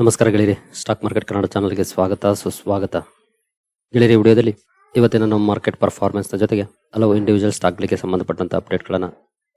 ನಮಸ್ಕಾರ ಗೆಳೆಯರಿ. Stock market Kannada ಚಾನಲ್ಗೆ ಸ್ವಾಗತ, ಸುಸ್ವಾಗತ. ಗೆಳೆಯರಿ ವಿಡಿಯೋದಲ್ಲಿ ಇವತ್ತಿನ ನಮ್ಮ ಮಾರ್ಕೆಟ್ ಪರ್ಫಾರ್ಮೆನ್ಸ್ನ ಜೊತೆಗೆ ಹಲವು ಇಂಡಿವಿಜುವಲ್ ಸ್ಟಾಕ್ಗಳಿಗೆ ಸಂಬಂಧಪಟ್ಟಂತ ಅಪ್ಡೇಟ್ಗಳನ್ನು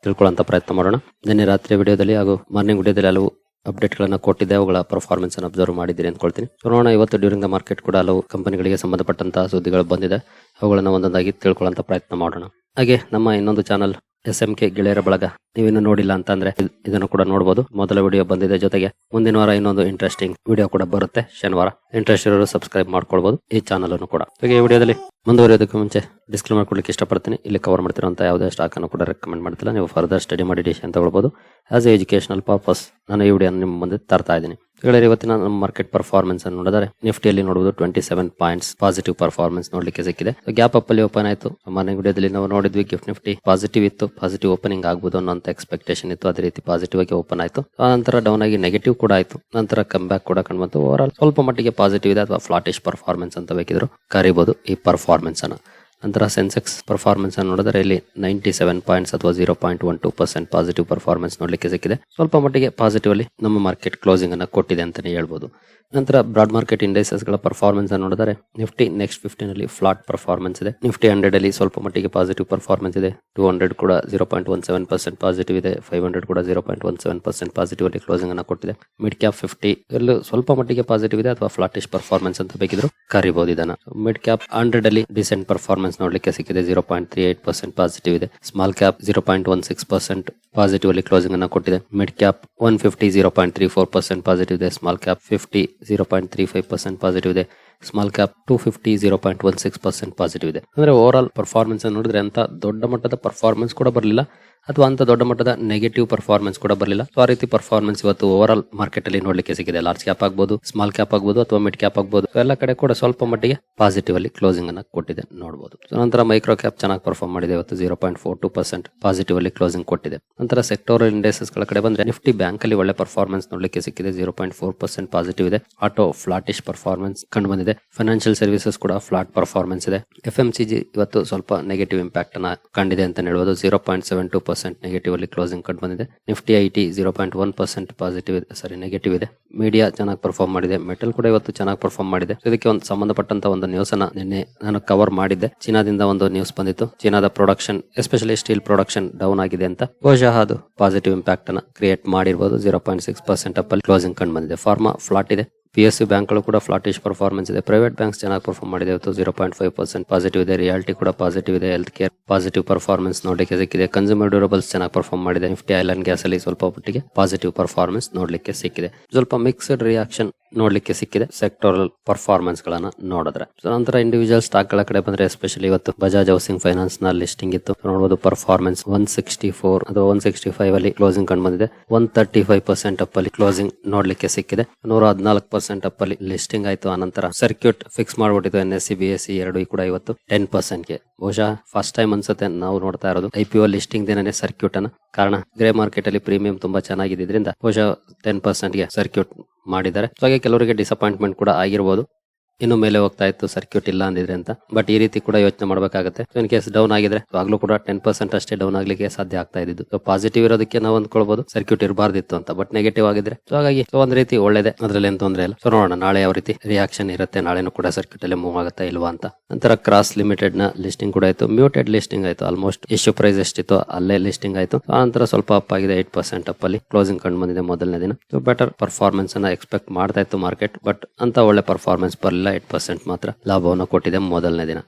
ತಿಳ್ಕೊಳ್ಳೋಂಥ ಪ್ರಯತ್ನ ಮಾಡೋಣ. ನಿನ್ನೆ ರಾತ್ರಿ ವಿಡಿಯೋದಲ್ಲಿ ಹಾಗೂ ಮಾರ್ನಿಂಗ್ ವಿಡಿಯೋದಲ್ಲಿ ಹಲವು ಅಪ್ಡೇಟ್ಗಳನ್ನು ಕೊಟ್ಟಿದ್ದೆ. ಅವುಗಳ ಪರ್ಫಾರ್ಮೆನ್ಸ್ ಅನ್ನು ಅಬ್ಸರ್ವ್ ಮಾಡಿದ್ದೀರಿ ಅಂದ್ಕೊಳ್ತೀನಿ. ನೋಡೋಣ ಇವತ್ತು ಡ್ಯೂರಿಂಗ್ ದ ಮಾರ್ಕೆಟ್ ಕೂಡ ಹಲವು ಕಂಪನಿಗಳಿಗೆ ಸಂಬಂಧಪಟ್ಟಂತಹ ಸುದ್ದಿಗಳು ಬಂದಿದೆ. ಅವುಗಳನ್ನು ಒಂದೊಂದಾಗಿ ತಿಳ್ಕೊಳ್ಳೋಂಥ ಪ್ರಯತ್ನ ಮಾಡೋಣ. ಹಾಗೆ ನಮ್ಮ ಇನ್ನೊಂದು ಚಾನಲ್ ಎಸ್ ಎಂ ಕೆ ಗೆಳೆಯರ ಬಳಗ. ನೀವೇನು ನೋಡಿಲ್ಲ ಅಂತಂದ್ರೆ ಇದನ್ನು ಕೂಡ ನೋಡಬಹುದು ಮೊದಲ ವಿಡಿಯೋ ಬಂದಿದೆ ಜೊತೆಗೆ ಮುಂದಿನ ವಾರ ಇನ್ನೊಂದು ಇಂಟ್ರೆಸ್ಟಿಂಗ್ ವಿಡಿಯೋ ಕೂಡ ಬರುತ್ತೆ ಶನಿವಾರ. ಇಂಟ್ರೆಸ್ಟ್ ಇರೋರು ಸಬ್ಸ್ಕ್ರೈಬ್ ಮಾಡ್ಕೊಳ್ಬಹುದು ಈ ಚಾನಲ್ ಅನ್ನು ಕೂಡ. ಹಾಗೆ ಈ ವಿಡಿಯೋದಲ್ಲಿ ಮುಂದುವರಿಯೋದಕ್ಕೆ ಮುಂಚೆ ಡಿಸ್ಕ್ಲೇಮರ್ ಕೊಡ್ಲಿಕ್ಕೆ ಇಷ್ಟಪಡ್ತೀನಿ. ಇಲ್ಲಿ ಕವರ್ ಮಾಡ್ತಿರುವಂತ ಯಾವುದೇ ಸ್ಟಾಕ್ ಅನ್ನು ಕೂಡ ರೆಕಮೆಂಡ್ ಮಾಡ್ತಿಲ್ಲ. ನೀವು ಫರ್ದರ್ ಸ್ಟಡಿ ಮಾಡಿ ಡಿಸಿಷನ್ ತಗೊಳ್ಬಹುದು ಆಸ್ ಎ ಎಜುಕೇಶನಲ್ ಪರ್ಪಸ್ ನಾನು ಈ ವಿಡಿಯೋ ನಿಮ್ಮ ಮುಂದೆ ತರ್ತಾ ಇದ್ದೀನಿ. ಗೆಳೆಯರು, ಇವತ್ತಿನ ನಮ್ಮ ಮಾರ್ಕೆಟ್ ಪರ್ಫಾರ್ಮೆನ್ಸ್ ಅನ್ನು ನೋಡಿದರೆ ನಿಫ್ಟಿಯಲ್ಲಿ ನೋಡಬಹುದು twenty seven points positive performance ನೋಡಲಿಕ್ಕೆ ಸಿಕ್ಕಿದೆ. ಗ್ಯಾಪ್ ಅಪ್ ಅಲ್ಲಿ ಓಪನ್ ಆಯಿತು. ಮನೆ ಗುಡಿಯಲ್ಲಿ ನಾವು ನೋಡಿದ್ವಿ ಗಿಫ್ಟ್ ನಿಫ್ಟಿ ಪಾಸಿಟಿವ್ ಇತ್ತು ಪಾಸಿಟಿವ್ ಓಪನಿಂಗ್ ಆಗ್ಬೋದು ಅನ್ನೋ ಎಕ್ಸ್ಪೆಕ್ಟೇಷನ್ ಇತ್ತು. ಅದೇ ರೀತಿ ಪಾಸಿಟಿವ್ ಆಗಿ ಓಪನ್ ಆಯಿತು. ನಂತರ ಡೌನ್ ಆಗಿ ನೆಗೆಟಿವ್ ಕೂಡ ಆಯಿತು. ನಂತರ ಕಮ್ ಬ್ಯಾಕ್ ಕೂಡ ಕಂಡು ಓವರ್ ಆಲ್ ಸ್ವಲ್ಪ ಮಟ್ಟಿಗೆ ಪಾಸಿಟಿವ್ ಇದೆ ಅಥವಾ ಫ್ಲಾಟಿಶ್ ಪರ್ಫಾರ್ಮೆನ್ಸ್ ಅಂತ ಬೇಕಿದ್ರು ಕರಿಬಹುದು ಈ ಪರ್ಫಾರ್ಮೆನ್ಸ್ ಅನ್ನು. ನಂತರ ಸೆನ್ಸೆಕ್ಸ್ ಪರ್ಫಾರ್ಮೆನ್ಸ್ ಅನ್ನು ನೋಡಿದ್ರೆ ಇಲ್ಲಿ ನೈಂಟಿ ಸೆವೆನ್ ಪಾಯಿಂಟ್ಸ್ ಅಥವಾ zero point one two percent positive performance ನೋಡಲಿಕ್ಕೆ ಸಿಕ್ಕಿದೆ. ಸ್ವಲ್ಪ ಮಟ್ಟಿಗೆ ಪಾಸಿಟಿವ್ ಅಲ್ಲಿ ನಮ್ಮ ಮಾರ್ಕೆಟ್ ಕ್ಲೋಸಿಂಗ್ ಅನ್ನು ಕೊಟ್ಟಿದೆ ಅಂತಲೇ ಹೇಳ್ಬೋದು. ನಂತರ ಬ್ರಾಡ್ ಮಾರ್ಕೆಟ್ ಇಂಡೈಸಸ್ಗಳ ಪರ್ಫಾರ್ಮೆನ್ಸ್ ಅನ್ನು ನೋಡಿದರೆ ನಿಫ್ಟಿ ನೆಕ್ಸ್ಟ್ ಫಿಫ್ಟೀನ್ ಅಲ್ಲಿ ಫ್ಲಾಟ್ ಪರ್ಫಾರ್ಮೆನ್ಸ್ ಇದೆ. ನಿಫ್ಟಿ ಹಂಡ್ರೆಡ್ ಅಲ್ಲಿ ಸ್ವಲ್ಪ ಮಟ್ಟಿಗೆ ಪಾಸಿಟಿವ್ ಪರ್ಫಾರ್ಮೆನ್ಸ್ ಇದೆ. ಟೂ ಹಂಡ್ರೆಡ್ ಕೂಡ zero point one seven percent positive ಇದೆ. ಫೈವ್ ಹಂಡ್ರೆಡ್ ಕೂಡ zero point one seven percent positive ಅಲ್ಲಿ ಕ್ಲೋಸಿಂಗ್ ಅನ್ನು ಕೊಟ್ಟಿದೆ. ಮಿಡ್ ಕ್ಯಾಪ್ ಫಿಫ್ಟಿ ಎಲ್ಲೂ ಸ್ವಲ್ಪ ಮಟ್ಟಿಗೆ ಪಾಸಿಟಿವ್ ಇದೆ ಅಥವಾ ಫ್ಲಾಟಿಶ್ ಪರ್ಫಾರ್ಮೆನ್ಸ್ ಅಂತ ಬೇಕಿದ್ರು ಕರಿಬಹುದು ಇದನ್ನ. ಮಿಡ್ ಕ್ಯಾಪ್ ಹಂಡ್ರೆಡ್ ಅಲ್ಲಿ ಡಿಸೆಂಟ್ ಪರ್ಫಾರ್ಮೆನ್ಸ್ ನೋಡ್ಲಿಕ್ಕೆ ಸಿಕ್ಕಿದೆ. Zero point three eight percent positive ಇದೆ. Small cap zero point one six percent positive ಅಲ್ಲಿ ಕ್ಲೋಸಿಂಗ್ ಅನ್ನು ಕೊಟ್ಟಿದೆ. Mid cap one fifty zero point three four percent positive ಇದೆ. Small cap fifty zero point three five percent positive ಇದೆ. Small cap two fifty zero point one six percent positive ಇದೆ. ಅಂದ್ರೆ over all performance ನೋಡಿದ್ರೆ ಅಂತ ದೊಡ್ಡ ಮಟ್ಟದ performance ಕೂಡ ಬರಲಿಲ್ಲ. ಅಥವಾ ಅಂತ ದೊಡ್ಡ ಮಟ್ಟದ ನೆಗೆಟಿವ್ ಪರ್ಫಾರ್ಮೆನ್ಸ್ ಕೂಡ ಬರಲಿಲ್ಲ. ಸೊ ಆ ರೀತಿ ಪರ್ಫಾರ್ಮೆನ್ಸ್ ಇವತ್ತು ಓವರ್ ಆಲ್ ಮಾರ್ಕೆಟ್ ಅಲ್ಲಿ ನೋಡ್ಲಿಕ್ಕೆ ಸಿಗಿದೆ ಲಾರ್ಜ್ ಕ್ಯಾಪ್ ಆಗಬಹುದು ಸ್ಮಾಲ್ ಕ್ಯಾಪ್ ಆಗಬಹುದು ಅಥವಾ ಮಿಡ್ ಕ್ಯಾಪ್ ಆಗ್ಬಹುದು ಎಲ್ಲ ಕಡೆ ಕೂಡ ಸ್ವಲ್ಪ ಮಟ್ಟಿಗೆ ಪಾಸಿಟಿವ್ ಅಲ್ಲಿ ಕ್ಲೋಸಿಂಗ್ ಅನ್ನ ಕೊಟ್ಟಿದೆ ನೋಡಬಹುದು ಸೊ ನಂತರ ಮೈಕ್ರೋ ಕ್ಯಾಪ್ ಚೆನ್ನಾಗಿ ಪರ್ಫಾರ್ಮ್ ಮಾಡಿದೆ ಇವತ್ತು zero point four two percent positive ಅಲ್ಲಿ ಕ್ಲೋಸಿಂಗ್ ಕೊಟ್ಟಿದೆ. ನಂತರ ಸೆಕ್ಟೋರಲ್ ಇಂಡೈಸಸ್ಗಳ ಕಡೆ ಬಂದ್ರೆ ನಿಫ್ಟಿ ಬ್ಯಾಂಕ್ ಅಲ್ಲಿ ಒಳ್ಳೆ ಪರ್ಫಾರ್ಮೆನ್ಸ್ ನೋಡ್ಲಿಕ್ಕೆ ಸಿಕ್ಕಿದೆ. Zero point four percent positive ಇದೆ. ಆಟೋ ಫ್ಲಾಟಿಶ್ ಪರ್ಫಾರ್ಮೆನ್ಸ್ ಕಂಡು ಬಂದಿದೆ. ಫೈನಾನ್ಷಿಯಲ್ ಸರ್ವಿಸಸ್ ಕೂಡ ಫ್ಲಾಟ್ ಪರ್ಫಾರ್ಮೆನ್ಸ್ ಇದೆ. ಎಫ್ ಎಂ ಸಿ ಜಿ ಇವತ್ತು ಸ್ವಲ್ಪ ನೆಗೆಟಿವ್ ಇಂಪ್ಯಾಕ್ಟ್ ಅನ್ನ ಕಂಡಿದೆ ಅಂತ ಹೇಳ್ಬೋದು. Zero point seven two percent negative ಅಲ್ಲಿ ಕ್ಲೋಸಿಂಗ್ ಕಂಡು ಬಂದಿದೆ. Nifty I T zero point one percent positive ಇದೆ. ಸಾರಿ ನೆಗೆಟಿವ್ ಇದೆ. ಮೀಡಿಯಾ ಚೆನ್ನಾಗಿ ಪರ್ಫಾರ್ಮ್ ಮಾಡಿದೆ. ಮೆಟಲ್ ಕೂಡ ಇವತ್ತು ಚೆನ್ನಾಗಿ ಪರ್ಫಾರ್ಮ್ ಮಾಡಿದೆ. ಇದಕ್ಕೆ ಒಂದು ಸಂಬಂಧಪಟ್ಟಂತ ಒಂದು ನ್ಯೂಸ್ ಅನ್ನ ನಿನ್ನೆ ನಾನು ಕವರ್ ಮಾಡಿದ್ದೆ. ಚೀನಾದಿಂದ ಒಂದು ನ್ಯೂಸ್ ಬಂದಿತ್ತು. ಚೀನಾದ production especially steel production down ಆಗಿದೆ ಅಂತ. ಬಹುಶಃ ಅದು ಪಾಸಿಟಿವ್ ಇಂಪ್ಯಾಕ್ಟ್ ಅನ್ನ ಕ್ರಿಯೇಟ್ ಮಾಡಿರ್ಬೋದು. Zero point six percent up ಅಲ್ಲಿ ಕ್ಲೋಸಿಂಗ್ ಕಂಡು ಬಂದಿದೆ. ಫಾರ್ಮಾ ಫ್ಲಾಟ್ ಇದೆ. ಪಿ ಎಸ್ ಸಿ ಬ್ಯಾಂಕ್ಗಳು ಕೂಡ ಫ್ಲಾಟಿಶ್ ಪರ್ಫಾರ್ಮೆನ್ಸ್ ಇದೆ. ಪ್ರೈವೇಟ್ ಬ್ಯಾಂಕ್ಸ್ ಚೆನ್ನಾಗಿ ಪರ್ಫಾರ್ಮ್ ಮಾಡಿದೆ. ಇವತ್ತು zero point five percent positive ಇದೆ. ರಿಯಾಲಿಟಿ ಕೂಡ ಪಾಸಿಟಿವ್ ಇದೆ. ಹೆಲ್ತ್ ಕೇರ್ ಪಾಸಿಟಿವ್ ಪರ್ಫಾರ್ಮೆನ್ಸ್ ನೋಡ್ಲಿಕ್ಕೆ ಸಿಕ್ಕಿದೆ. ಕನ್ಸ್ಯೂಮರ್ ಡ್ಯೂರಬಲ್ಸ್ ಚೆನ್ನಾಗಿ ಪರ್ಫಾರ್ಮ್ ಮಾಡಿದೆ. ನಿಫ್ಟಿ ಐಲ್ಯಾಂಡ್ ಗ್ಯಾಸ್ ಅಲ್ಲಿ ಸ್ವಲ್ಪ ಮಟ್ಟಿಗೆ ಪಾಸಿಟಿವ್ ಪರ್ಫಾರ್ಮೆನ್ಸ್ ನೋಡ್ಲಿಕ್ಕೆ ಸಿಕ್ಕಿದೆ. ಸ್ವಲ್ಪ ಮಿಕ್ಸ್ಡ್ ರಿಯಾಕ್ಷನ್ ನೋಡ್ಲಿಕ್ಕೆ ಸಿಕ್ಕಿದೆ. ಸೆಕ್ಟೋರಲ್ ಪರ್ಫಾರ್ಮೆನ್ಸ್ ಗಳನ್ನ ನೋಡಿದ್ರೆ. ನಂತರ ಇಂಡಿವಿಜುವಲ್ ಸ್ಟಾಕ್ಗಳ ಕಡೆ ಬಂದ್ರೆ ಎಸ್ಪೆಷಲಿ ಇವತ್ತು ಬಜಾಜ್ ಹೌಸಿಂಗ್ ಫೈನಾನ್ಸ್ನ ಲಿಸ್ಟಿಂಗ್ ಇತ್ತು. ನೋಡಬಹುದು ಪರ್ಫಾರ್ಮೆನ್ಸ್ ಒನ್ ಸಿಕ್ಸ್ಟಿ ಫೋರ್ ಅಥವಾ ಒನ್ ಸಿಕ್ಸ್ಟಿ ಫೈವ್ ಅಲ್ಲಿ ಕ್ಲೋಸಿಂಗ್ ಕಂಡು ಬಂದಿದೆ. One thirty five percent up ಅಲ್ಲಿ ಕ್ಲೋಸಿಂಗ್ ನೋಡ್ಲಿಕ್ಕೆ ಸಿಕ್ಕಿದೆ. ನೂರ ಹದಿನಾಲ್ಕು ಪರ್ಸೆಂಟ್ ಅಪ್ ಅಲ್ಲಿ ಲಿಸ್ಟಿಂಗ್ ಆಯ್ತು. ಆನಂತರ circuit fix ಮಾಡ್ಬಿಟ್ಟಿತ್ತು N S C B C ಎರಡು ಕೂಡ ಇವತ್ತು ಟೆನ್ ಪರ್ಸೆಂಟ್ಗೆ. ಬಹುಶಃ ಫಸ್ಟ್ ಟೈಮ್ ಅನ್ಸುತ್ತೆ ನಾವು ನೋಡ್ತಾ ಇರೋದು ಐ ಪಿ ಒ ಲಿಸ್ಟಿಂಗ್ ದಿನನೇ ಸರ್ಕ್ಯೂಟ್ ಅನ್ನ. ಕಾರಣ ಗ್ರೇ ಮಾರ್ಕೆಟ್ ಅಲ್ಲಿ ಪ್ರೀಮಿಯಂ ತುಂಬಾ ಚೆನ್ನಾಗಿದ್ದರಿಂದ ಬಹುಶಃ ಟೆನ್ ಪರ್ಸೆಂಟ್ಗೆ ಸರ್ಕ್ಯೂಟ್ ಮಾಡಿದ್ದಾರೆ. ಹಾಗೆ ಕೆಲವರಿಗೆ ಡಿಸಪಾಯಿಂಟ್ಮೆಂಟ್ ಕೂಡ ಆಗಿರ್ಬೋದು. ಇನ್ನು ಮೇಲೆ ಹೋಗ್ತಾ ಇತ್ತು ಸರ್ಕ್ಯೂಟ್ ಇಲ್ಲ ಅಂದಿದ್ರೆ ಅಂತ. ಬಟ್ ಈ ರೀತಿ ಕೂಡ ಯೋಚನೆ ಮಾಡಬೇಕಾಗುತ್ತೆ. ಇನ್ ಕೇಸ್ ಡೌನ್ ಆಗಿದ್ರೆ ಆಗ್ಲೂ ಕೂಡ ಟೆನ್ ಪರ್ಸೆಂಟ್ ಅಷ್ಟೇ ಡೌನ್ ಆಗ್ಲಿಕ್ಕೆ ಸಾಧ್ಯ ಆಗ್ತಾ ಇದ್ದು ಪಾಸಿಟಿವ್ ಇರೋದಕ್ಕೆ ನಾವು ಅಂದ್ಕೊಳ್ಬಹುದು ಸರ್ಕ್ಯೂಟ್ ಇರಬಾರ್ದಿತ್ತು ಅಂತ. ಬಟ್ ನೆಗೆಟಿವ್ ಆಗಿದ್ರೆ ಸೊ ಹಾಗಾಗಿ ಒಂದ್ ರೀತಿ ಒಳ್ಳೇದೆ. ಅದ್ರಲ್ಲಿ ಏನ್ ತೊಂದ್ರೆ ಇಲ್ಲ. ಸೊ ನೋಡೋಣ, ನಾಳೆ ಯಾವ ರೀತಿ ರಿಯಾಕ್ಷನ್ ಇರುತ್ತೆ, ನಾಳೆನೂ ಕೂಡ ಸರ್ಕ್ಯೂಟ್ ಅಲ್ಲಿ ಮೂವ್ ಆಗುತ್ತಾ ಇಲ್ವಾ ಅಂತ. ನಂತರ ಕ್ರಾಸ್ ಲಿಮಿಟೆಡ್ನ ಲಿಸ್ಟಿಂಗ್ ಕೂಡ ಆಯ್ತು. ಮ್ಯೂಟೆಡ್ ಲಿಸ್ಟಿಂಗ್ ಆಯ್ತು ಆಲ್ಮೋಸ್ಟ್ ಇಶ್ಯೂ ಪ್ರೈಸ್ ಎಷ್ಟಿತ್ತು ಅಲ್ಲೇ ಲಿಸ್ಟಿಂಗ್ ಆಯ್ತು. ಆ ಸ್ವಲ್ಪ ಅಪ್ ಆಗಿದೆ ಏಟ್ ಪರ್ಸೆಂಟ್ ಅಪ್ ಅಲ್ಲಿ. ಕ್ಲೋಸಿಂಗ್ ಕಂಡು ಬಂದಿದೆ ಮೊದಲನೇ ದಿನ. ಸೊ ಬೆಟರ್ ಪರ್ಫಾರ್ಮೆನ್ಸ್ ಅನ್ನ ಎಕ್ಸ್ಪೆಕ್ಟ್ ಮಾಡ್ತಾ ಇತ್ತು ಮಾರ್ಕೆಟ್ ಬಟ್ ಅಂತ ಒಳ್ಳೆ ಪರ್ಫಾರ್ಮೆನ್ಸ್ ಬರಲಿಲ್ಲ. ಏಟ್ ಪರ್ಸೆಂಟ್ ಮಾತ್ರ ಲಾಭವನ್ನು ಕೊಟ್ಟಿದೆ ಮೊದಲನೇ ದಿನ.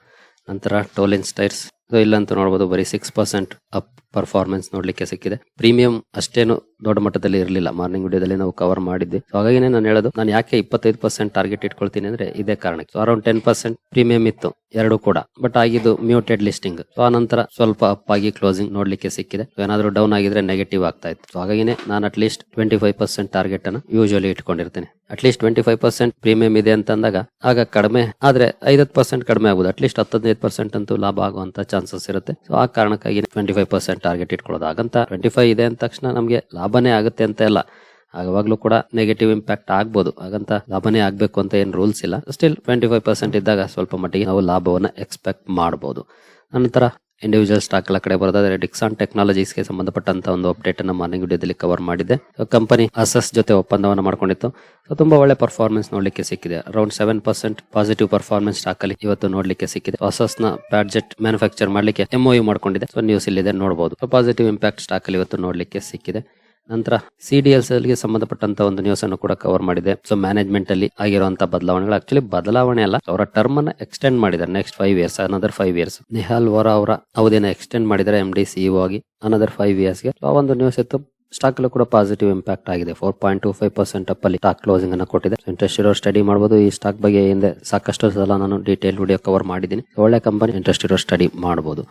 ನಂತರ ಟೋಲಿನ್ಸ್ ಇಲ್ಲ ಇಲ್ಲಂತೂ ನೋಡ್ಬೋದು, ಬರೀ ಸಿಕ್ಸ್ ಪರ್ಸೆಂಟ್ ಅಪ್ ಪರ್ಫಾರ್ಮೆನ್ಸ್ ನೋಡ್ಲಿಕ್ಕೆ ಸಿಕ್ಕಿದೆ. ಪ್ರೀಮಿಯಂ ಅಷ್ಟೇನು ದೊಡ್ಡ ಮಟ್ಟದಲ್ಲಿ ಇರಲಿಲ್ಲ. ಮಾರ್ನಿಂಗ್ ವಿಡಿಯೋದಲ್ಲಿ ನಾವು ಕವರ್ ಮಾಡಿದ್ವಿ. ಸೊ ಹಾಗಾಗಿನೇ ನಾನು ಹೇಳೋದು, ನಾನು ಯಾಕೆ ಇಪ್ಪತ್ತೈದು ಪರ್ಸೆಂಟ್ ಟಾರ್ಗೆಟ್ ಇಟ್ಕೊಳ್ತೀನಿ ಅಂದ್ರೆ ಇದೇ ಕಾರಣಕ್ಕೆ. So around ten percent premium ಇತ್ತು, ಎರಡು ಕೂಡ. ಬಟ್ ಆಗಿದ್ದು ಮ್ಯೂಟೆಡ್ ಲಿಸ್ಟಿಂಗ್ ಸೊ ಆ ನಂತರ ಸ್ವಲ್ಪ ಅಪ್ ಆಗಿ ಕ್ಲೋಸಿಂಗ್ ನೋಡ್ಲಿಕ್ಕೆ ಸಿಕ್ಕಿದೆ. ಏನಾದ್ರೂ ಡೌನ್ ಆಗಿದ್ರೆ ನೆಗೆಟಿವ್ ಆಗ್ತಾ ಇತ್ತು. ಸೊ ಹಾಗಾಗಿನೇ ನಾನು at least twenty five percent target ಅನ್ನು usually ಇಟ್ಕೊಂಡಿರ್ತೇನೆ. At least twenty five percent premium ಇದೆ ಅಂತ ಅಂದಾಗ ಆಗ ಕಡಿಮೆ, ಆದ್ರೆ ಐದತ್ತು ಪರ್ಸೆಂಟ್ ಕಡಿಮೆ ಆಗುದು ಅಟ್ ಲೀಸ್ಟ್ ಹತ್ತದೈದು ಪರ್ಸೆಂಟ್ ಅಂತೂ ಲಾಭ ಆಗುವಂತ ಚಾನ್ಸಸ್ ಇರುತ್ತೆ. ಸೊ ಆ ಕಾರಣಕ್ಕಾಗಿ ಟ್ವೆಂಟಿ ಫೈವ್ ಪರ್ಸೆಂಟ್ ಟಾರ್ಗೆಟ್ ಇಟ್ಕೊಳ್ಳೋದು. ಹಾಗಂತ ಟ್ವೆಂಟಿ ಫೈವ್ ಇದೆ ಅಂದ ತಕ್ಷಣ ನಮಗೆ ಲಾಭನೇ ಆಗುತ್ತೆ ಅಂತ ಇಲ್ಲ ಆವಾಗಲೂ ಕೂಡ ನೆಗೆಟಿವ್ ಇಂಪ್ಯಾಕ್ಟ್ ಆಗ್ಬೋದು. ಹಾಗಂತ ಲಾಭನೇ ಆಗಬೇಕು ಅಂತ ಏನು ರೂಲ್ಸ್ ಇಲ್ಲ. ಸ್ಟಿಲ್ ಟ್ವೆಂಟಿ ಫೈವ್ ಪರ್ಸೆಂಟ್ ಇದ್ದಾಗ ಸ್ವಲ್ಪ ಮಟ್ಟಿಗೆ ನಾವು ಲಾಭವನ್ನು ಎಕ್ಸ್ಪೆಕ್ಟ್ ಮಾಡ್ಬೋದು. ನಂತರ ಇಂಡಿವಿಜುವಲ್ ಸ್ಟಾಕ್ ಎಲ್ಲ ಕಡೆ ಬರೋದಾದ್ರೆ ಡಿಕ್ಸಾನ್ ಟೆಕ್ನಾಲಜೀಸ್ಗೆ ಸಂಬಂಧಪಟ್ಟಂತ ಒಂದು ಅಪ್ಡೇಟ್ ಅನ್ನು ಮಾರ್ನಿಂಗ್ ವಿಡಿಯೋದಲ್ಲಿ ಕವರ್ ಮಾಡಿದೆ. ಕಂಪನಿ ಅಸಸ್ ಜೊತೆ ಒಪ್ಪಂದವನ್ನು ಮಾಡ್ಕೊಂಡಿತ್ತು. ಸೊ ತುಂಬಾ ಒಳ್ಳೆ ಪರ್ಫಾರ್ಮೆನ್ಸ್ ನೋಡಲಿಕ್ಕೆ ಸಿಕ್ಕಿದೆ. Around seven percent positive performance stock ಅಲ್ಲಿ ಇವತ್ತು ನೋಡಲಿಕ್ಕೆ ಸಿಕ್ಕಿದೆ. ಅಸಸ್ನ ಪ್ಯಾಡ್ಜೆಟ್ ಮ್ಯಾನುಫ್ಯಾಕ್ಚರ್ ಮಾಡ್ಲಿಕ್ಕೆ ಎಂಒಯು ಮಾಡ್ಕೊಂಡಿದೆ. ಸೊ ನ್ಯೂಸ್ ಇಲ್ಲಿದೆ ನೋಡಬಹುದು ಪಾಸಿಟಿವ್ ಇಂಪ್ಯಾಕ್ಟ್ ಸ್ಟಾಕ್ ಅಲ್ಲಿ ಇವತ್ತು ನೋಡಲಿಕ್ಕೆ ಸಿಕ್ಕಿದೆ. ನಂತರ ಸಿಡಿಎಲ್ಸ್ಗೆ ಸಂಬಂಧಪಟ್ಟಂತ ಒಂದು ನ್ಯೂಸ್ ಅನ್ನು ಕೂಡ ಕವರ್ ಮಾಡಿದೆ. ಸೊ ಮ್ಯಾನೇಜ್ಮೆಂಟ್ ಅಲ್ಲಿ ಆಗಿರುವಂತಹ ಬದಲಾವಣೆಗಳು ಆಕ್ಚುಲಿ ಬದಲಾವಣೆ ಅಲ್ಲ. ಅವರ ಟರ್ಮ್ ಅನ್ನ ಎಕ್ಸ್ಟೆಂಡ್ ಮಾಡಿದ್ದಾರೆ next five years another five years Nihal Vora ಅವರ ಅವಧಿನ ಎಕ್ಸ್ಟೆಂಡ್ ಮಾಡಿದ್ದಾರೆ ಎಂ ಡಿ ಸಿಇಒ ಆಗಿ. ಅನದರ್ ಫೈವ್ ಇಯರ್ಸ್ಗೆ. ಆ ಒಂದು ನ್ಯೂಸ್ ಇತ್ತು. ಸ್ಟಾಕ್ ಅಲ್ಲಿ ಕೂಡ ಪಾಸಿಟಿವ್ ಇಂಪ್ಯಾಕ್ಟ್ ಆಗಿದೆ. Four point two five percent up ಅಲ್ಲಿ ಸ್ಟಾಕ್ ಕ್ಲೋಸಿಂಗ್ ಅನ್ನು ಕೊಟ್ಟಿದೆ. ಇಂಟ್ರೆಸ್ಟ್ ಇರೋ ಸ್ಟಡಿ ಮಾಡಬಹುದು ಈ ಸ್ಟಾಕ್ ಬಗ್ಗೆ ಹಿಂದೆ ಸಾಕಷ್ಟು ಸಲ ನಾನು ಡೀಟೇಲ್ ವಿಡಿಯೋ ಕವರ್ ಮಾಡಿದ್ದೀನಿ. ಒಳ್ಳೆ ಕಂಪನಿ ಇಂಟ್ರೆಸ್ಟ್ ಇರೋ ಸ್ಟಡಿ ಮಾಡಬಹುದು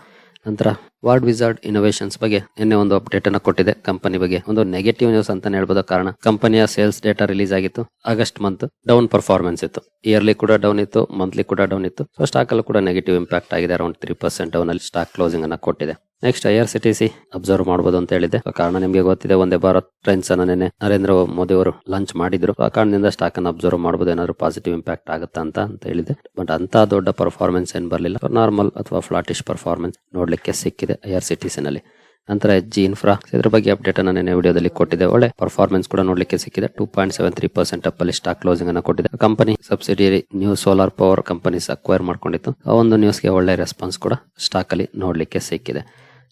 ನಂತರ ವಾರ್ಡ್ ವಿಸಾರ್ಡ್ ಇನೋವೇಶನ್ಸ್ ಬಗ್ಗೆ ನಿನ್ನೆ ಒಂದು ಅಪ್ಡೇಟ್ ಅನ್ನು ಕೊಟ್ಟಿದೆ. ಕಂಪನಿ ಬಗ್ಗೆ ಒಂದು ನೆಗೆಟಿವ್ ನ್ಯೂಸ್ ಅಂತ ಹೇಳ್ಬೋದು ಕಾರಣ ಕಂಪನಿಯ ಸೇಲ್ಸ್ ಡೇಟಾ ರಿಲೀಸ್ ಆಗಿತ್ತು. ಆಗಸ್ಟ್ ಮಂತ್ ಡೌನ್ ಪರ್ಫಾರ್ಮೆನ್ಸ್ ಇತ್ತು. ಇಯರ್ಲಿ ಕೂಡ ಡೌನ್ ಇತ್ತು ಮಂತ್ಲಿ ಕೂಡ ಡೌನ್ ಇತ್ತು. ಸೊ ಸ್ಟಾಕ್ ಅಲ್ಲೂ ಕೂಡ ನೆಗೆಟಿವ್ ಇಂಪ್ಯಾಕ್ಟ್ ಆಗಿದೆ ಅರೌಂಡ್ ತ್ರೀ ಪರ್ಸೆಂಟ್ ಡೌನ್ ಅಲ್ಲಿ ಸ್ಟಾಕ್ ಕ್ಲೋಸಿಂಗ್ ಅನ್ನ ಕೊಟ್ಟಿದೆ. Next I R C T C observe ಮಾಡಬಹುದು ಅಂತ ಹೇಳಿದೆ ಕಾರಣ ನಿಮಗೆ ಗೊತ್ತಿದೆ ಒಂದೇ ಭಾರತ್ ಟ್ರೈನ್ಸ್ ಅನ್ನ ನಿನ್ನೆ ನರೇಂದ್ರ ಮೋದಿ ಅವರು ಲಾಂಚ್ ಮಾಡಿದ್ರು. ಆ ಕಾರಣದಿಂದ ಸ್ಟಾಕ್ ಅನ್ನು ಅಬ್ಸರ್ವ್ ಮಾಡಬಹುದು ಏನಾದ್ರು ಪಾಸಿಟಿವ್ ಇಂಪ್ಯಾಕ್ಟ್ ಆಗುತ್ತಾ ಅಂತ ಅಂತ ಹೇಳಿದೆ ಬಟ್ ಅಂತ ದೊಡ್ಡ ಪರ್ಫಾರ್ಮೆನ್ಸ್ ಏನ್ ಬರಲಿಲ್ಲ. ನಾರ್ಮಲ್ ಅಥವಾ ಫ್ಲಾಟಿಶ್ ಪರ್ಫಾರ್ಮೆನ್ಸ್ ನೋಡ್ಲಿಕ್ಕೆ ಸಿಕ್ಕಿದೆ ಐ ಆರ್ ಸಿ ಟಿ ನಲ್ಲಿ. ನಂತರ ಜಿ ಇನ್ಫ್ರಾ ಇದ್ರ ಬಗ್ಗೆ ಅಪ್ಡೇಟ್ ಅನ್ನ ನಿನ್ನೆ ವಿಡಿಯೋದಲ್ಲಿ ಕೊಟ್ಟಿದೆ ಒಳ್ಳೆ ಪರ್ಫಾರ್ಮೆನ್ಸ್ ಕೂಡ ನೋಡ್ಲಿಕ್ಕೆ ಸಿಕ್ಕಿದೆ. Two point seven three percent up ಅಲ್ಲಿ ಸ್ಟಾಕ್ ಕ್ಲೋಸಿಂಗ್ ಅನ್ನ ಕೊಟ್ಟಿದೆ. Company subsidiary new solar power companies acquire ಮಾಡ್ಕೊಂಡಿತ್ತು. ಆ ಒಂದು ನ್ಯೂಸ್ಗೆ ಒಳ್ಳೆ ರೆಸ್ಪಾನ್ಸ್ ಕೂಡ ಸ್ಟಾಕ್ ಅಲ್ಲಿ ನೋಡ್ಲಿಕ್ಕೆ ಸಿಕ್ಕಿದೆ.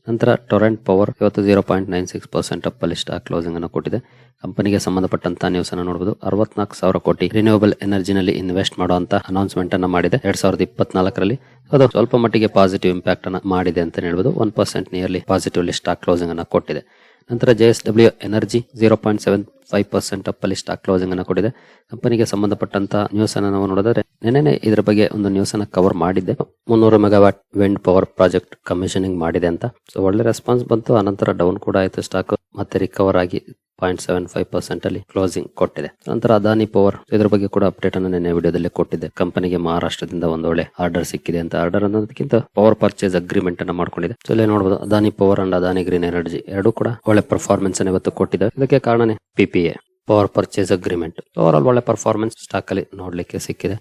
ನಂತರ ಟೊರೆಂಟ್ ಪವರ್ ಇವತ್ತು zero point nine six percent up ಅಲ್ಲಿ ಸ್ಟಾಕ್ ಕ್ಲೋಸಿಂಗ್ ಅನ್ನು ಕೊಟ್ಟಿದೆ. ಕಂಪನಿಗೆ ಸಂಬಂಧಪಟ್ಟಂತ ನ್ಯೂಸ್ ಅನ್ನು ನೋಡಬಹುದು ಅರವತ್ನಾಲ್ಕು ಸಾವಿರ ಕೋಟಿ ರಿನ್ಯೂವಬಲ್ ಎನರ್ಜಿನಲ್ಲಿ ಇನ್ವೆಸ್ಟ್ ಮಾಡುವಂತ ಅನೌನ್ಸ್ಮೆಂಟ್ ಅನ್ನು ಮಾಡಿದೆ. ಎರಡ್ ಸಾವಿರದ ಇಪ್ಪತ್ನಾಲ್ಕರಲ್ಲಿ. ಅದು ಸ್ವಲ್ಪ ಮಟ್ಟಿಗೆ ಪಾಸಿಟಿವ್ ಇಂಪ್ಯಾಕ್ಟ್ ಅನ್ನು ಮಾಡಿದೆ ಅಂತ ಹೇಳ್ಬೋದು. One percent nearly positively stock closing ಅನ್ನು ಕೊಟ್ಟಿದೆ. ನಂತರ J S W energy zero point seven five percent up ಅಲ್ಲಿ ಸ್ಟಾಕ್ ಕ್ಲೋಸಿಂಗ್ ಅನ್ನು ಕೊಟ್ಟಿದೆ. ಕಂಪನಿಗೆ ಸಂಬಂಧಪಟ್ಟಂತ ನ್ಯೂಸ್ ಅನ್ನು ನಾವು ನೋಡಿದ್ರೆ ನೆನೆ ಇದರ ಬಗ್ಗೆ ಒಂದು ನ್ಯೂಸ್ ಅನ್ನು ಕವರ್ ಮಾಡಿದ್ದೆ. ಮುನ್ನೂರು megawatt wind power project commissioning ಮಾಡಿದೆ ಅಂತ. ಸೊ ಒಳ್ಳೆ ರೆಸ್ಪಾನ್ಸ್ ಬಂತು, ಆನಂತರ ಡೌನ್ ಕೂಡ ಆಯಿತು ಸ್ಟಾಕ್ ಮತ್ತೆ ರಿಕವರ್ ಆಗಿ ಪಾಯಿಂಟ್ ಸೆವೆನ್ ಫೈವ್ ಪರ್ಸೆಂಟ್ ಅಲ್ಲಿ ಕ್ಲೋಸಿಂಗ್ ಕೊಟ್ಟಿದೆ. ನಂತರ ಅದಾನಿ ಪವರ್ ಇದರ ಬಗ್ಗೆ ಕೂಡ ಅಪ್ಡೇಟ್ ಅನ್ನು ನಿನ್ನೆ ವಿಡಿಯೋದಲ್ಲಿ ಕೊಟ್ಟಿದೆ. ಕಂಪನಿಗೆ ಮಹಾರಾಷ್ಟ್ರದಿಂದ ಒಂದು ಒಳ್ಳೆ ಆರ್ಡರ್ ಸಿಕ್ಕಿದೆ ಅಂತ ಆರ್ಡರ್ ಅನ್ನೋದಕ್ಕಿಂತ ಪವರ್ ಪರ್ಚೇಸ್ ಅಗ್ರಿಮೆಂಟ್ ಅನ್ನು ಮಾಡ್ಕೊಂಡಿದೆ. ಸೊ ಇಲ್ಲಿ ನೋಡಬಹುದು Adani power and Adani green energy ಎರಡು ಕೂಡ ಒಳ್ಳೆ ಪರ್ಫಾರ್ಮೆನ್ಸ್ ಅನ್ನು ಇವತ್ತು ಕೊಟ್ಟಿದೆ ಇದಕ್ಕೆ ಕಾರಣನೇ PPA power purchase agreement overall ಒಳ್ಳೆ ಪರ್ಫಾರ್ಮೆನ್ಸ್ ಸ್ಟಾಕ್ ಅಲ್ಲಿ ನೋಡ್ಲಿಕ್ಕೆ ಸಿಕ್ಕಿದೆ.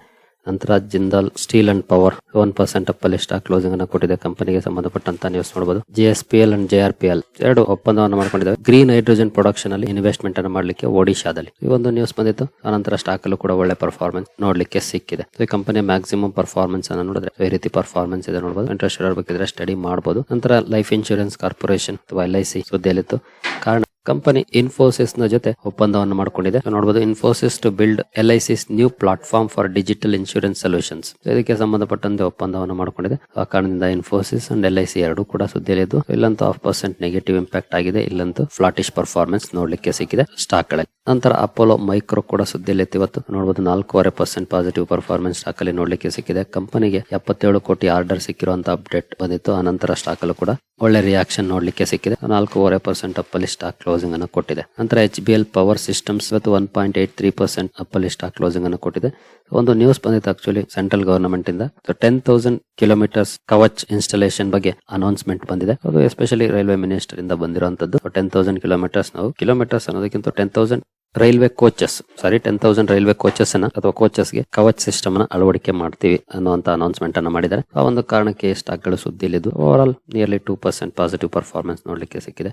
ನಂತರ Jindal, steel and power, one percent ಅಪ್ಪಲ್ಲಿ stock closing ಅನ್ನು ಕೊಟ್ಟಿದೆ. ಕಂಪನಿಗೆ ಸಂಬಂಧಪಟ್ಟಂತ ನ್ಯೂಸ್ ನೋಡಬಹುದು J S P L and J R P L ಎರಡು ಒಪ್ಪಂದವನ್ನು ಮಾಡಿಕೊಂಡಿದ್ದಾರೆ ಗ್ರೀನ್ ಹೈಡ್ರೋಜನ್ ಪ್ರೊಡಕ್ಷನ್ ಅಲ್ಲಿ ಇನ್ವೆಸ್ಟ್ಮೆಂಟ್ ಅನ್ನು ಮಾಡಲಿಕ್ಕೆ ಒಡಿಶಾದಲ್ಲಿ. ಈ ಒಂದು ನ್ಯೂಸ್ ಬಂದಿತ್ತು. ಆನಂತರ ಸ್ಟಾಕ್ ಅಲ್ಲೂ ಕೂಡ ಒಳ್ಳೆ ಪರ್ಫಾರ್ಮೆನ್ಸ್ ನೋಡ್ಲಿಕ್ಕೆ ಸಿಕ್ಕಿದೆ. ಈ ಕಂಪನಿಯ ಮ್ಯಾಕ್ಸಿಮಮ್ ಪರ್ಫಾರ್ಮೆನ್ಸ್ ಅನ್ನು ನೋಡಿದ್ರೆ ಈ ರೀತಿ ಪರ್ಫಾರ್ಮೆನ್ಸ್ ಇದೆ ನೋಡಬಹುದು ಇಂಟ್ರೆಸ್ಟ್ ಇರಬೇಕಿದ್ರೆ ಸ್ಟಡಿ ಮಾಡಬಹುದು ನಂತರ ಲೈಫ್ ಇನ್ಶೂರೆನ್ಸ್ ಕಾರ್ಪೊರೇಷನ್ ಅಥವಾ ಎಲ್ ಐ ಸಿ ಸುದ್ದಿಯಲ್ಲಿತ್ತು. ಕಾರಣ ಕಂಪನಿ ಇನ್ಫೋಸಿಸ್ನ ಜೊತೆ ಒಪ್ಪಂದವನ್ನು ಮಾಡಿಕೊಂಡಿದೆ. ನೋಡಬಹುದು Infosys to build Sis new platform for digital insurance solutions. ಇದಕ್ಕೆ ಸಂಬಂಧಪಟ್ಟಂತೆ ಒಪ್ಪಂದವನ್ನು ಮಾಡಿಕೊಂಡಿದೆ. ಆ ಕಾರಣದಿಂದ Infosys and L I C ಎರಡು ಕೂಡ ಸುದ್ದಿಯಲ್ಲಿದ್ದು, ಇಲ್ಲಂತೂ ಆಫ್ ಪರ್ಸೆಂಟ್ ನೆಗೆಟಿವ್ ಇಂಪ್ಯಾಕ್ಟ್ ಆಗಿದೆ. ಇಲ್ಲಂತೂ ಫ್ಲಾಟಿಶ್ ಪರ್ಫಾರ್ಮೆನ್ಸ್ ನೋಡ್ಲಿಕ್ಕೆ ಸಿಕ್ಕಿದೆ ಸ್ಟಾಕ್ಗಳಲ್ಲಿ. ನಂತರ ಅಪೋಲೋ ಮೈಕ್ರೋ ಕೂಡ ಸುದ್ದಿಯಲ್ಲಿ ಇವತ್ತು. ನೋಡಬಹುದು ನಾಲ್ಕೂವರೆ ಪರ್ಸೆಂಟ್ ಪಾಸಿಟಿವ್ ಪರ್ಫಾರ್ಮೆನ್ಸ್ ಸ್ಟಾಕ್ ಅಲ್ಲಿ ನೋಡ್ಲಿಕ್ಕೆ ಸಿಕ್ಕಿದೆ. ಕಂಪನಿಗೆ ಎಪ್ಪತ್ತೇಳು ಕೋಟಿ ಆರ್ಡರ್ ಸಿಕ್ಕಿರುವಂತಹ ಅಪ್ಡೇಟ್ ಬಂದಿತ್ತು. ಆನಂತರ ಸ್ಟಾಕ್ ಅಲ್ಲೂ ಕೂಡ ಒಳ್ಳೆ ರಿಯಾಕ್ಷನ್ ನೋಡ್ಲಿಕ್ಕೆ ಸಿಕ್ಕಿದೆ. ನಾಲ್ಕೂವರೆ ಪರ್ಸೆಂಟ್ ಅಪ್ಪಲ್ಲಿ ಸ್ಟಾಕ್ ಕ್ಲೋಸಿಂಗ್ ಅನ್ನು ಕೊಟ್ಟಿದೆ. ನಂತರ H B L power systems ಇವತ್ತು one point eight three percent ಅಪ್ಪಲ್ಲಿ stock closing ಅನ್ನು ಕೊಟ್ಟಿದೆ. ಒಂದು ನ್ಯೂಸ್ ಬಂದಿತ್ತು ಆಕ್ಚುಲಿ ಸೆಂಟ್ರಲ್ ಗವರ್ನಮೆಂಟ್ ಇಂದ. Ten thousand kilometres Kavach installation ಬಗ್ಗೆ ಅನೌನ್ಸ್ಮೆಂಟ್ ಬಂದಿದೆ. ಅದು ಎಸ್ಪೆಷಲಿ ರೈಲ್ವೆ ಮಿನಿಸ್ಟರ್ ಇಂದ ಬಂದಿರುವಂತದ್ದು. ಟೆನ್ ತೌಸಂಡ್ ಕಿಲೋಮೀಟರ್ಸ್ ನಾವು ಕಿಲೋಮೀಟರ್ಸ್ ಅನ್ನೋದಕ್ಕಿಂತ ten thousand railway coaches, sorry ten thousand railway coaches ಅನ್ನ ಅಥವಾ ಕೋಚಸ್ಗೆ ಕವಚ್ ಸಿಸ್ಟಮ್ನ ಅಳವಡಿಕೆ ಮಾಡ್ತೀವಿ ಅನ್ನುವಂತ ಅನೌನ್ಸ್ಮೆಂಟ್ ಅನ್ನ ಮಾಡಿದ್ದಾರೆ. ಆ ಒಂದು ಕಾರಣಕ್ಕೆ ಸ್ಟಾಕ್ಗಳು ಸುದ್ದಿಲಿದ್ದು overall nearly two percent positive performance ನೋಡ್ಲಿಕ್ಕೆ ಸಿಕ್ಕಿದೆ.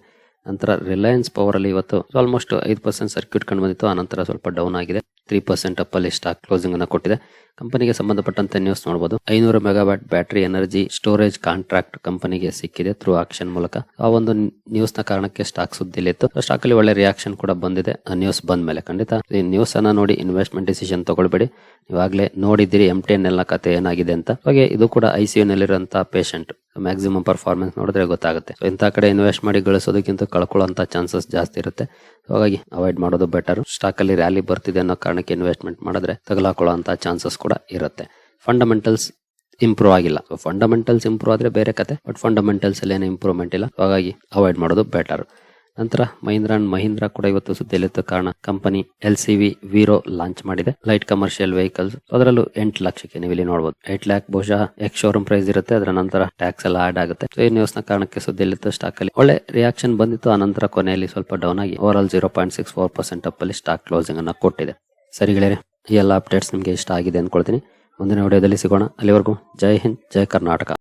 ನಂತರ ರಿಲಯನ್ಸ್ ಪವರ್ ಅಲ್ಲಿ ಇವತ್ತು ಆಲ್ಮೋಸ್ಟ್ ಐದು ಪರ್ಸೆಂಟ್ ಸರ್ಕ್ಯೂಟ್ ಕಂಡು ಬಂದಿತ್ತು. ಆನಂತರ ಸ್ವಲ್ಪ ಡೌನ್ ಆಗಿದೆ. ತ್ರೀ ಪರ್ಸೆಂಟ್ ಅಪ್ ಅಲ್ಲಿ ಸ್ಟಾಕ್ ಕ್ಲೋಸಿಂಗ್ ಅನ್ನು ಕೊಟ್ಟಿದೆ. ಕಂಪನಿಗೆ ಸಂಬಂಧಪಟ್ಟಂತೆ ನ್ಯೂಸ್ ನೋಡಬಹುದು ಐನೂರು megawatt battery energy storage contract ಕಂಪನಿಗೆ ಸಿಕ್ಕಿದೆ ಥ್ರೂ ಆಕ್ಷನ್ ಮೂಲಕ. ಆ ಒಂದು ನ್ಯೂಸ್ನ ಕಾರಣಕ್ಕೆ ಸ್ಟಾಕ್ ಸುದ್ದಿಲಿತ್ತು ಸ್ಟಾಕ್ ಅಲ್ಲಿ ಒಳ್ಳೆ ರಿಯಾಕ್ಷನ್ ಕೂಡ ಬಂದಿದೆ. ಆ ನ್ಯೂಸ್ ಬಂದ ಮೇಲೆ ಖಂಡಿತ. ಈ ನ್ಯೂಸ್ ಅನ್ನ ನೋಡಿ ಇನ್ವೆಸ್ಟ್ಮೆಂಟ್ ಡಿಸಿಷನ್ ತಗೊಳ್ಬೇಡಿ. ಇವಾಗಲೇ ನೋಡಿದಿರಿ ಎಂ ಟಿ ಎನ್ ಎಲ್ಲ ಕತೆ ಏನಾಗಿದೆ ಅಂತ. ಹಾಗೆ ಇದು ಕೂಡ ಐ ಸಿ ಯು ನಲ್ಲಿರುವಂತಹ ಪೇಷಂಟ್ ಮ್ಯಾಕ್ಸಿಮಮ್ ಪರ್ಫಾರ್ಮೆನ್ಸ್ ನೋಡಿದ್ರೆ ಗೊತ್ತಾಗುತ್ತೆ. ಇಂಥ ಕಡೆ ಇನ್ವೆಸ್ಟ್ ಮಾಡಿ ಗಳಿಸೋದಕ್ಕಿಂತ ಕಳ್ಕೊಳ್ಳೋಂಥ ಚಾನ್ಸಸ್ ಜಾಸ್ತಿ ಇರುತ್ತೆ. ಹಾಗಾಗಿ ಅವಾಯ್ಡ್ ಮಾಡೋದು ಬೆಟರ್ ಸ್ಟಾಕ್ ಅಲ್ಲಿ ರ್ಯಾಲಿ ಬರ್ತಿದೆ ಅನ್ನೋ ಕಾರಣಕ್ಕೆ ಇನ್ವೆಸ್ಟ್ಮೆಂಟ್ ಮಾಡಿದ್ರೆ ತಗಲಾಕೊಳ್ಳೋ ಚಾನ್ಸಸ್ ಕೂಡ ಇರುತ್ತೆ. ಫಂಡಮೆಂಟಲ್ಸ್ ಇಂಪ್ರೂವ್ ಆಗಿಲ್ಲ. ಫಂಡಮೆಂಟಲ್ಸ್ ಇಂಪ್ರೂವ್ ಆದ್ರೆ ಬೇರೆ ಕತೆ ಬಟ್ ಫಂಡಮೆಂಟಲ್ಸ್ ಅಲ್ಲಿ ಏನು ಇಂಪ್ರೂವ್ಮೆಂಟ್ ಇಲ್ಲ ಹಾಗಾಗಿ ಅವಾಯ್ಡ್ ಮಾಡೋದು ಬೆಟರ್ ನಂತರ ಮಹೀಂದ್ರ ಅಂಡ್ ಮಹೀಂದ್ರ ಕೂಡ ಇವತ್ತು ಸುದ್ದಿಯಲ್ಲಿತ್ತು ಕಾರಣ company L C V Veero launch ಮಾಡಿದೆ. Light commercial vehicles. ಅದರಲ್ಲೂ ಎಂಟು ಲಕ್ಷಕ್ಕೆ ನೀವು ಇಲ್ಲಿ ನೋಡಬಹುದು ಏಟ್ ಲ್ಯಾಕ್ ಬಹುಶಃ ಎಕ್ಸ್ ಶೋರೂಮ್ ಪ್ರೈಸ್ ಇರುತ್ತೆ. ಅದರ ನಂತರ ಟ್ಯಾಕ್ಸ್ ಎಲ್ಲ ಆಡ್ ಆಗುತ್ತೆ. ಸೊ ಈ ನ್ಯೂಸ್ನ ಕಾರಣಕ್ಕೆ ಸುದ್ದಿಯಲ್ಲಿತ್ತು ಸ್ಟಾಕ್ ಅಲ್ಲಿ ಒಳ್ಳೆ ರಿಯಾಕ್ಷನ್ ಬಂದಿತ್ತು. ಆ ನಂತರ ಕೊನೆಯಲ್ಲಿ ಸ್ವಲ್ಪ ಡೌನ್ ಆಗಿ overall zero point six four percent up ಅಲ್ಲಿ ಸ್ಟಾಕ್ ಕ್ಲೋಸಿಂಗ್ ಅನ್ನು ಕೊಟ್ಟಿದೆ. ಸರಿಗಳೇ ಈ ಎಲ್ಲ ಅಪ್ಡೇಟ್ಸ್ ನಿಮಗೆ ಇಷ್ಟ ಆಗಿದೆ ಅನ್ಕೊಳ್ತೀನಿ. ಮುಂದಿನ ವಿಡಿಯೋದಲ್ಲಿ ಸಿಗೋಣ. ಅಲ್ಲಿವರೆಗೂ ಜೈ ಹಿಂದ್, ಜೈ ಕರ್ನಾಟಕ.